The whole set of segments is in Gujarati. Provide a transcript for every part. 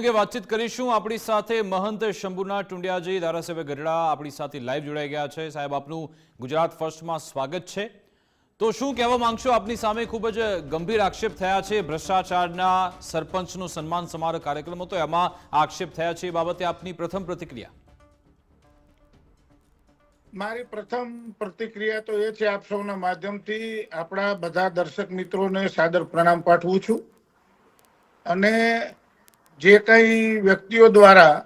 વાતચીત કરીશું. આપણી સાથે મહંત શંભુના ટુંડિયાજી ધારાસભ્ય ગઢડા આપણી સાથે લાઈવ જોડાઈ ગયા છે. સાહેબ, આપનું ગુજરાત ફર્સ્ટમાં સ્વાગત છે. તો શું કહેવા માંગશો? આપની સામે ખૂબ જ ગંભીર આક્ષેપ થયા છે. ભ્રષ્ટાચારના સરપંચનો સન્માન સમારોહ કાર્યક્રમ હતો. એમાં આક્ષેપ થયા છે. એ બાબતે આપની પ્રથમ પ્રતિક્રિયા. મારી પ્રથમ પ્રતિક્રિયા તો એ છે, આપ સૌના માધ્યમથી આપણા બધા દર્શક મિત્રોને સાદર પ્રણામ પાઠવું છું. અને જે કંઈ વ્યક્તિઓ દ્વારા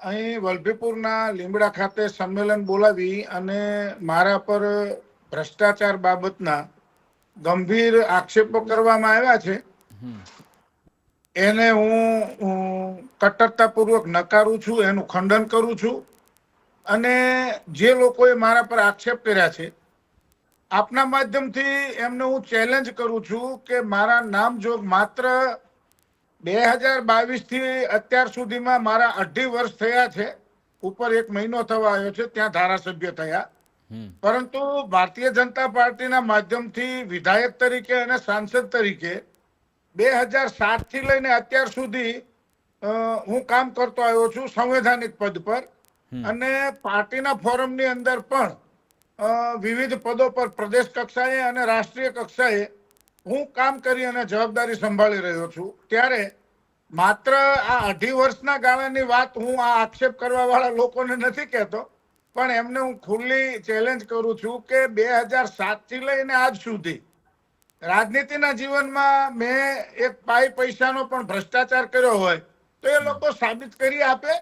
અહીં વલભીપુરના લીમડા ખાતે સંમેલન બોલાવી અને મારા પર ભ્રષ્ટાચાર બાબતના ગંભીર આક્ષેપો કરવામાં આવ્યા છે, એને હું કટ્ટરતાપૂર્વક નકારું છું, એનું ખંડન કરું છું. અને જે લોકોએ મારા પર આક્ષેપ કર્યા છે, આપના માધ્યમથી એમને હું ચેલેન્જ કરું છું કે મારા નામ જો માત્ર બે હજાર બાવીસથી અત્યાર સુધીમાં મારા અઢી વર્ષ થયા છે. ઉપર એક મહિનો થવા આવ્યો છે ત્યાં ધારાસભ્ય થયા. પરંતુ ભારતીય જનતા પાર્ટીના માધ્યમથી વિધાયક તરીકે અને સાંસદ તરીકે બે હજાર સાતથી લઈને અત્યાર સુધી હું કામ કરતો આવ્યો છું સંવૈધાનિક પદ પર. અને પાર્ટીના ફોરમની અંદર પણ વિવિધ પદો પર પ્રદેશ કક્ષાએ અને રાષ્ટ્રીય કક્ષાએ હું કામ કરી અને જવાબદારી સંભાળી રહ્યો છું, ત્યારે માત્ર આ અઢી વર્ષના ગાળાની વાત હું આ આક્ષેપ કરવા વાળા લોકોને નથી કહેતો, પણ એમને હું ખુલ્લી ચેલેન્જ કરું છું કે બે હજાર સાતથી લઈને આજ સુધી રાજનીતિના જીવનમાં મેં એક પાઈ પૈસાનો પણ ભ્રષ્ટાચાર કર્યો હોય, તો એ લોકો સાબિત કરી આપે.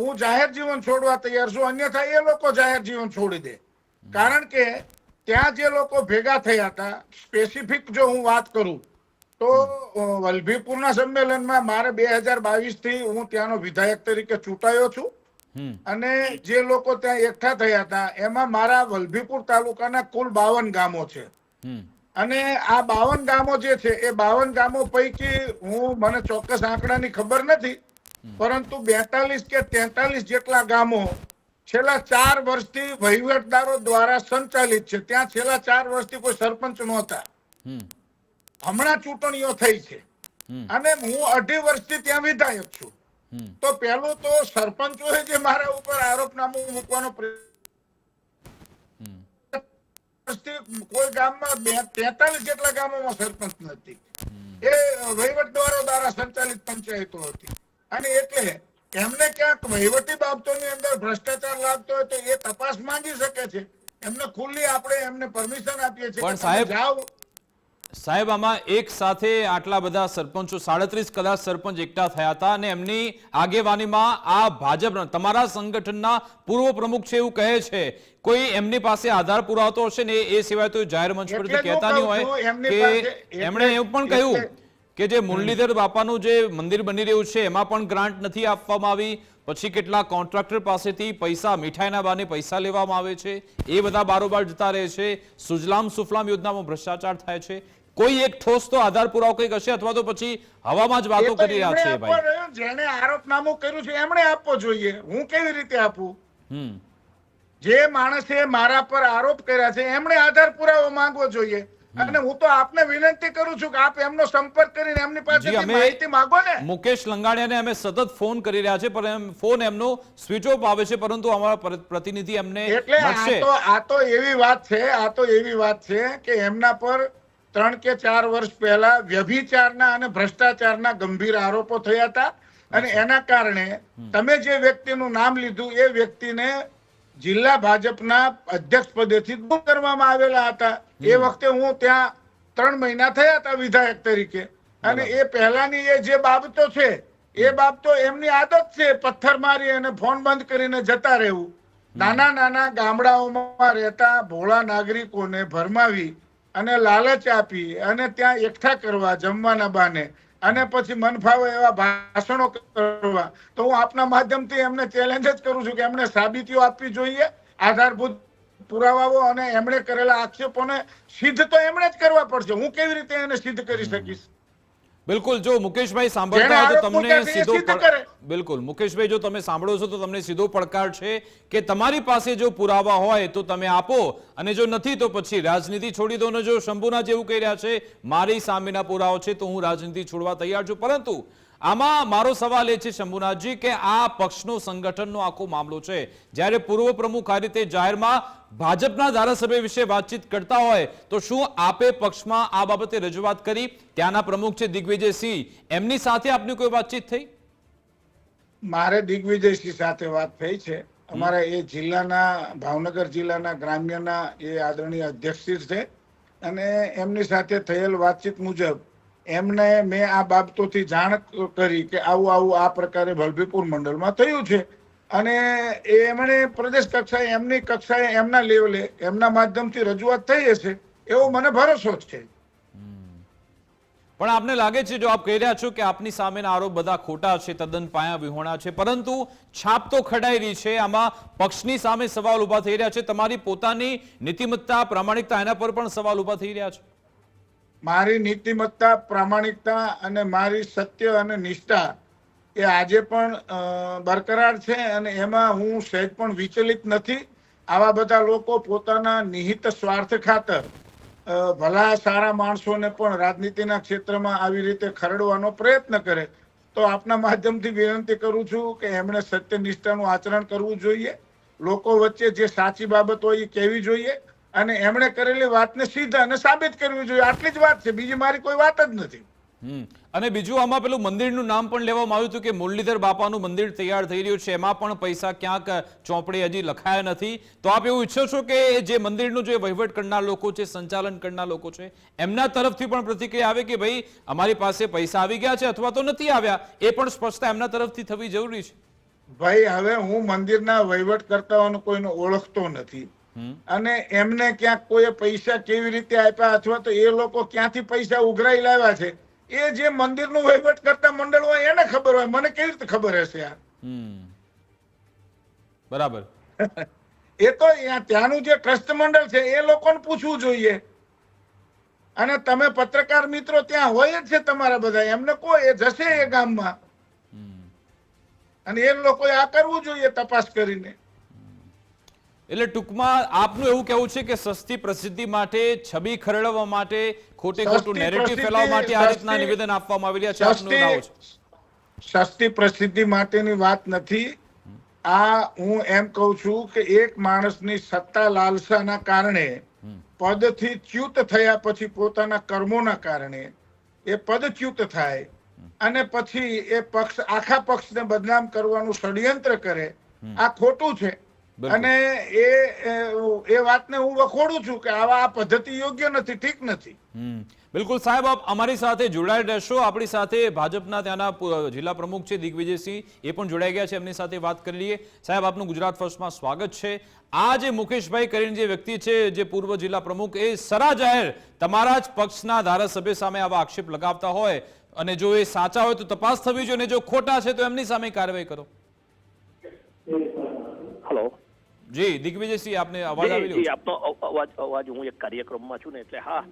હું જાહેર જીવન છોડવા તૈયાર છું, અન્યથા એ લોકો જાહેર જીવન છોડી દે. કારણ કે ત્યાં જે લોકો ભેગા થયા હતા સ્પેસિફિક જો હું વાત કરું તો વલભીપુરના સંમેલનમાં મારે બે હજાર બાવીસથી હું ત્યાંનો વિધાયક તરીકે ચૂંટાયો છું. અને જે લોકો ત્યાં એકઠા થયા હતા એમાં મારા વલભીપુર તાલુકાના કુલ બાવન ગામો છે. અને આ બાવન ગામો જે છે એ બાવન ગામો પૈકી હું મને ચોક્કસ આંકડાની ખબર નથી પરંતુ બેતાલીસ કે તેતાલીસ જેટલા ગામો છેલ્લા ચાર વર્ષથી વહીવટદારો દ્વારા સંચાલિત છે. ત્યાં છેલ્લા ચાર વર્ષથી કોઈ સરપંચ નહોતા. હમણાં ચૂંટણીઓ થઈ છે. અને હું અઢી વર્ષથી ત્યાં વિધાયક છું. તો પેલું તો સરપંચોએ જે મારા ઉપર આરોપનામું મૂકવાનો કોઈ ગામમાં બે તેતાલીસ જેટલા ગામોમાં સરપંચ નથી. એ વહીવટદારો દ્વારા સંચાલિત પંચાયતો હતી. અને એટલે એમને ક્યાંક વહીવટી બાબતોની અંદર ભ્રષ્ટાચાર લાગતો હોય તો એ તપાસ માંગી શકે છે. એમને ખુલ્લી આપણે એમને પરમિશન આપીએ છીએ પણ સાહેબ- જાઓ. સાહેબ આમાં એક સાથે આટલા બધા સરપંચો સાડત્રીસ કદાચ સરપંચ એકઠા થયા હતા અને એમની આગેવાનીમાં આ ભાજપ તમારા સંગઠનના પૂર્વ પ્રમુખ છે એવું કહે છે. કોઈ એમની પાસે આધાર પુરાવતો હશે ને એ સિવાય તો જાહેર મંચ પર કહેતા નહીં હોય કે એમણે એવું પણ કહ્યું કે જે મુરલીધર બાપાનું જે મંદિર બની રહ્યું છે એમાં પણ ગ્રાન્ટ નથી આપવામાં આવી. પછી કેટલાક કોન્ટ્રાક્ટર પાસેથી પૈસા મીઠાઈના બાને પૈસા લેવામાં આવે છે? એ બધા બારોબાર જતા રહે છે. સુજલામ સુફલામ યોજનામાં ભ્રષ્ટાચાર થાય છે. કોઈ એક ઠોસ તો આધાર પુરાવો કંઈક હશે અથવા તો પછી હવામાં જ વાતો કરી રહ્યા છે ભાઈ. જેણે આરોપનામું કર્યું છે એમણે આપવો જોઈએ. હું કેવી રીતે આપું? હમ. જે માણસે મારા પર આરોપ કર્યા છે એમણે આધાર પુરાવો માંગવો જોઈએ. અને હું તો આપને વિનંતી કરું છું કે આપ એમનો સંપર્ક કરીને એમની જી પાસેથી માહિતી માંગો ને. મુકેશ લંગાણિયાને અમે સતત ફોન કરી રહ્યા છે પણ એમ ફોન એમનો સ્વિચ ઓફ આવે છે પરંતુ અમારા પ્રતિનિધિ એમને એટલે આ તો આ તો એવી વાત છે આ તો એવી વાત છે કે એમના પર ત્રણ કે ચાર વર્ષ પહેલા વ્યભિચારના અને ભ્રષ્ટાચારના ગંભીર આરોપો થયા હતા. અને એના કારણે તમે જે વ્યક્તિનું નામ લીધું એ વ્યક્તિને જિલ્લા ભાજપના અધ્યક્ષ પદેથી દૂર કરવામાં આવેલા હતા. એ વખતે હું ત્યાં ત્રણ મહિના થયા હતા વિધાયક તરીકે. અને એ પહેલાની એ જે બાબતો છે એ બાબતો એમની આદત છે પથ્થર મારી અને ફોન બંધ કરીને જતા રહેવું. નાના નાના ગામડાઓમાં રહેતા ભોળા નાગરિકોને ભરમાવી અને લાલચ આપી અને ત્યાં એકઠા કરવા જમવાના બાને અને પછી મન ફાવે એવા ભાષણો કરવા. તો હું આપના માધ્યમથી એમને ચેલેન્જ જ કરું છું કે એમને સાબિતીઓ આપવી જોઈએ આધારભૂત પુરાવાઓ અને એમણે કરેલા આક્ષેપોને સિદ્ધ તો એમણે જ કરવા પડશે. હું કેવી રીતે એને સિદ્ધ કરી શકીશ? બિલકુલ. જો મુકેશભાઈ સાંભળતા હોય તો તમને સીધો. બિલકુલ. મુકેશભાઈ જો તમે સાંભળો છો તો તમને સીધો પડકાર છે કે તમારી પાસે જો પુરાવા હોય તો તમે આપો અને જો નથી તો પછી રાજનીતિ છોડી દો જો શંભુના જેવું કહી રહ્યા છે મારી સામેના પુરાવા છે તો હું રાજનીતિ છોડવા તૈયાર છું. પરંતુ આમાં મારો સવાલ એ છે શંભુનાથજી કે આ પક્ષનો સંગઠનનો આખો મામલો છે. જ્યારે પૂર્વ પ્રમુખ આ રીતે જાહેરમાં ભાજપના ધારાસભ્ય વિશે વાતચીત કરતા હોય, તો શું આપે પક્ષમાં આ બાબતે રજૂઆત કરી? ત્યાંના પ્રમુખ છે દિગ્વિજયસિંહ. એમની સાથે આપની કોઈ વાતચીત થઈ? મારે દિગ્વિજયસિંહ સાથે વાત થઈ છે. અમારા એ જિલ્લાના, ભાવનગર જિલ્લાના ગ્રામ્યના એ આદરણીય અધ્યક્ષ છે. અને એમની સાથે થયેલ વાતચીત મુજબ એમને મેં આ બાબતોથી જાણ કરી કે આવું આવું આ પ્રકારે વલભીપુર મંડળમાં થયું છે. અને એમણે પ્રદેશ કક્ષાએ, એમની કક્ષાએ, એમના લેવલે, એમના માધ્યમથી રજૂઆત થઈ હશે એવો મને ભરોસો છે. પણ આપને લાગે છે, જો આપ કહી રહ્યા છો કે આપની સામેના આરોપ બધા ખોટા છે, તદ્દન પાયા વિહોણા છે, પરંતુ છાપ તો ખડાઈ રહી છે, આમાં પક્ષની સામે સવાલ ઊભા થઈ રહ્યા છે, તમારી પોતાની નીતિમત્તા, પ્રામાણિકતા એના પર પણ સવાલ ઊભા થઈ રહ્યા છે. મારી નીતિમત્તા, પ્રામાણિકતા અને મારી સત્ય અને નિષ્ઠા એ આજે પણ બરકરાર છે અને એમાં હું સહેજ પણ વિચલિત નથી. આવા બધા લોકો પોતાના નિહિત સ્વાર્થ ખાતર ભલા સારા માણસોને પણ રાજનીતિના ક્ષેત્રમાં આવી રીતે ખરડવાનો પ્રયત્ન કરે, તો આપના માધ્યમથી વિનંતી કરું છું કે એમણે સત્યનિષ્ઠાનું આચરણ કરવું જોઈએ. લોકો વચ્ચે જે સાચી બાબત હોય એ કહેવી જોઈએ. અને એમણે કરેલી વાતને સિદ્ધ અને સાબિત કરવી જોઈએ. આટલી જ વાત છે. બીજી મારી કોઈ વાત જ નથી. અને બીજું આમાં પેલું મંદિરનું નામ પણ લેવામાં આવ્યું હતું કે મુરલીધર બાપાનું મંદિર તૈયાર થઈ રહ્યું છે. એમાં પણ પૈસા ક્યાંક ચોપડે હજી લખાયા નથી. તો આપ એવું ઈચ્છો છો કે જે મંદિરનું જે વહીવટ કરનાર લોકો છે સંચાલન કરનાર લોકો છે એમના તરફથી પણ પ્રતિક્રિયા આવે કે ભાઈ અમારી પાસે પૈસા આવી ગયા છે અથવા તો નથી આવ્યા? એ પણ સ્પષ્ટતા એમના તરફથી થવી જરૂરી છે. ભાઈ હવે હું મંદિરના વહીવટ કરતાઓને કોઈને ઓળખતો નથી. અને એમને ક્યાંક કોઈ પૈસા કેવી રીતે આપ્યા અથવા તો એ લોકો ક્યાંથી પૈસા ઉઘરાઈ લાવ્યા છે એ જે મંદિરનું વહીવટ કરતા મંડળ હોય એને ખબર હોય. મને કેવી રીતે ખબર હશે યાર બરાબર. એ તો ત્યાંનું જે ટ્રસ્ટ મંડળ છે એ લોકોને પૂછવું જોઈએ. અને તમે પત્રકાર મિત્રો ત્યાં હોય જ છે તમારા બધા. એમને કહો એ જશે એ ગામમાં. હમ. અને એ લોકોએ આ કરવું જોઈએ તપાસ કરીને. એટલે ટૂંકમાં આપનું એવું કહેવું છે કે સસ્તી પ્રસિદ્ધિ માટે છબી ખરડવા માટે ખોટે ખોટું નેરેટિવ ફેલાવવા માટે આ રીતના નિવેદન આપવામાં આવી રહ્યા છે. સસ્તી પ્રસિદ્ધિ માટેની વાત નથી. આ હું એમ કહું છું કે એક માણસની સત્તા લાલસાના કારણે. પદથી ચ્યુત થયા પછી પોતાના કર્મોના કારણે એ પદચ્યુત થાય અને પછી એ પક્ષ આખા પક્ષને બદનામ કરવાનું ષડયંત્ર કરે. આ ખોટું છે. અને એ એ- વાતને હું વખોડું છું કે આવા આ પદ્ધતિ યોગ્ય નથી ઠીક નથી. બિલકુલ સાહેબ આપ અમારી સાથે જોડાઈ રહેશો. આપણી સાથે ભાજપના ત્યાંના જિલ્લા પ્રમુખ છે દિગ્વિજયસિંહ. એ પણ જોડાઈ ગયા છે એમની સાથે વાત કરી લઈએ. સાહેબ આપનું ગુજરાત ફર્સ્ટમાં સ્વાગત છે. આ જે મુકેશભાઈ કરીને જે વ્યક્તિ છે જે પૂર્વ જિલ્લા પ્રમુખ એ સરા જાહેર તમારા જ પક્ષના ધારાસભ્ય સામે આવા આક્ષેપ લગાવતા હોય અને જો એ સાચા હોય તો તપાસ થવી જોઈએ અને જો ખોટા છે તો એમની સામે કાર્યવાહી કરો. હલો. જી દિગ્વિજયસિંહ આપને અવાજ આવી રહ્યો આપનો અવાજ અવાજ હું એક કાર્યક્રમમાં છું ને એટલે હા.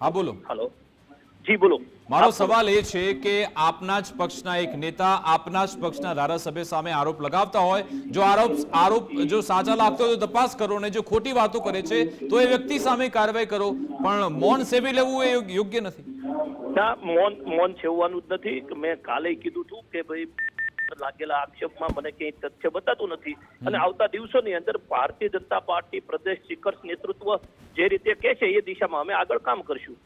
હા બોલો. હેલો. જી બોલો. મારો સવાલ એ છે કે આપના જ પક્ષના એક નેતા આપના જ પક્ષના ધારાસભ્ય સામે આરોપ લગાવતા હોય જો આરોપ આરોપ જો સાચા લાગતો હોય તો તપાસ કરો ને જો ખોટી વાતો કરે છે તો એ વ્યક્તિ સામે કાર્યવાહી કરો. પણ મૌન સેવી લેવું એ યોગ્ય નથી. ના મૌન મૌન સેવવાનું જ નથી. મેં કાલે કીધું હતું કે ભાઈ લાગેલા આક્ષેપમાં મને ક્યાંય તથ્ય બતાતું નથી. અને આવતા દિવસોની અંદર ભારતીય જનતા પાર્ટી પ્રદેશ શિખર નેતૃત્વ જે રીતે કહે છે એ દિશામાં અમે આગળ કામ કરશું.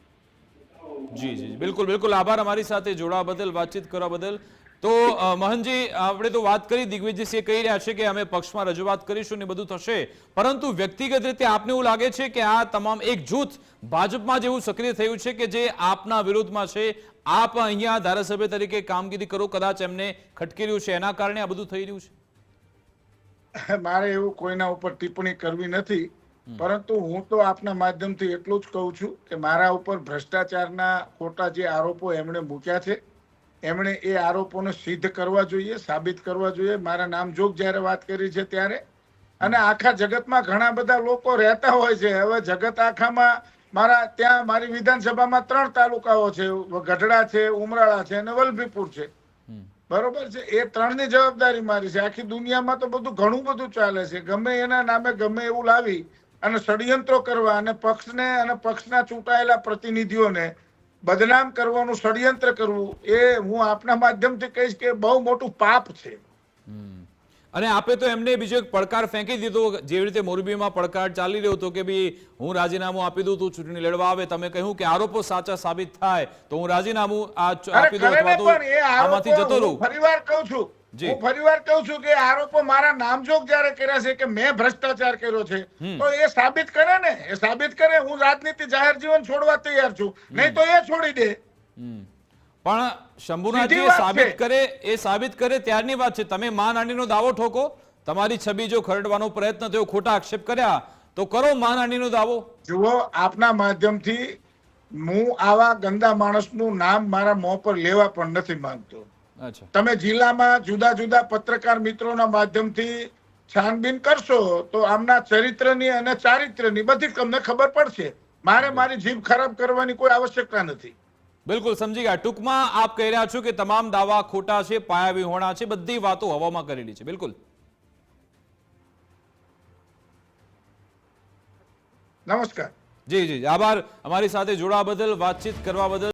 જી જી બિલકુલ બિલકુલ. આભાર અમારી સાથે જોડાવા બદલ વાતચીત કરવા બદલ. તો મહનજી મોહનજી આપણે તો વાત કરી દિગ્વિજયસિંહ કહી રહ્યા છે કે અમે પક્ષમાં રજૂઆત કરીશું ને બધું થશે. પરંતુ વ્યક્તિગત રીતે આપને એવું લાગે છે કે આ તમામ એક જૂથ ભાજપમાં જેવું સક્રિય થયું છે કે જે આપના વિરોધમાં છે આપ અહીંયા ધારાસભ્ય તરીકે કામગીરી કરો કદાચ એમને ખટકી રહ્યું છે. એના કારણે આ બધું થઈ રહ્યું છે? મારે એવું કોઈના ઉપર ટિપ્પણી કરવી નથી પરંતુ હું તો આપના માધ્યમથી એટલું જ કહું છું કે મારા ઉપર ભ્રષ્ટાચારના ખોટા જે આરોપો એમણે મૂક્યા છે એમણે એ આરોપોને સિદ્ધ કરવા જોઈએ સાબિત કરવા જોઈએ. મારા નામ જોગ જ્યારે વાત કરી છે ત્યારે. અને આખા જગતમાં ઘણા બધા લોકો રહેતા હોય છે. હવે જગત આખામાં મારા ત્યાં મારી વિધાનસભામાં ત્રણ તાલુકાઓ છે. ગઢડા છે ઉમરાળા છે અને વલભીપુર છે. બરોબર છે? એ ત્રણની જવાબદારી મારી છે. આખી દુનિયામાં તો બધું ઘણું બધું ચાલે છે. ગમે એના નામે ગમે એવું લાવી અને ષડયંત્રો કરવા અને પક્ષને અને પક્ષના ચૂંટાયેલા પ્રતિનિધિઓને બદનામ કરવાનું ષડયંત્ર કરવું એ હું આપના માધ્યમથી કહીશ કે બહુ મોટું પાપ છે. અને આપે તો એમને બીજો એક પડકાર ફેંકી દીધો જેવી રીતે મોરબીમાં પડકાર ચાલી રહ્યો હતો કે ભાઈ હું રાજીનામું આપી દઉં તું ચૂંટણી લડવા આવે તમે કહ્યું કે આરોપો સાચા સાબિત થાય તો હું રાજીનામું આપી દઉં અથવા તો આમાંથી જતો રહું ફરીવાર કહું છું. હું ફરીવાર કહું છું કે આરોપો મારા નામજોગ જ્યારે કર્યા છે કે મેં ભ્રષ્ટાચાર કર્યો છે તો એ સાબિત કરે ને એ સાબિત કરે હું રાજનીતિ જાહેર જીવન છોડવા તૈયાર છું નહીં તો એ છોડી દે. પણ શંભુનાથજી સાબિત કરે એ સાબિત કરે ત્યારની વાત છે. તમે માનહાનિનો દાવો ઠોકો. તમારી છબી જો ખરડવાનો પ્રયત્ન થયો ખોટા આક્ષેપ કર્યા તો કરો માનહાનિનો દાવો. જુઓ આપના માધ્યમથી હું આવા ગંદા માણસનું નામ મારા મોં પર લેવા પણ નથી માંગતો. અચ્છા. તમે જિલ્લામાં જુદા જુદા પત્રકાર મિત્રોના માધ્યમથી છાનબીન કરશો તો આમના ચરિત્રની અને ચારિત્રની બધી તમને ખબર પડશે. મારે મારી જીભ ખરાબ કરવાની કોઈ આવશ્યકતા નથી. બિલકુલ સમજી ગયા. ટૂંકમાં આપ કહી રહ્યા છો કે તમામ દાવા ખોટા છે પાયા વિહોણા છે બધી વાતો હવામાં કરેલી છે. બિલકુલ. નમસ્કાર. જી જી આભાર. અમારી સાથે જોડાવા બદલ વાતચીત કરવા બદલ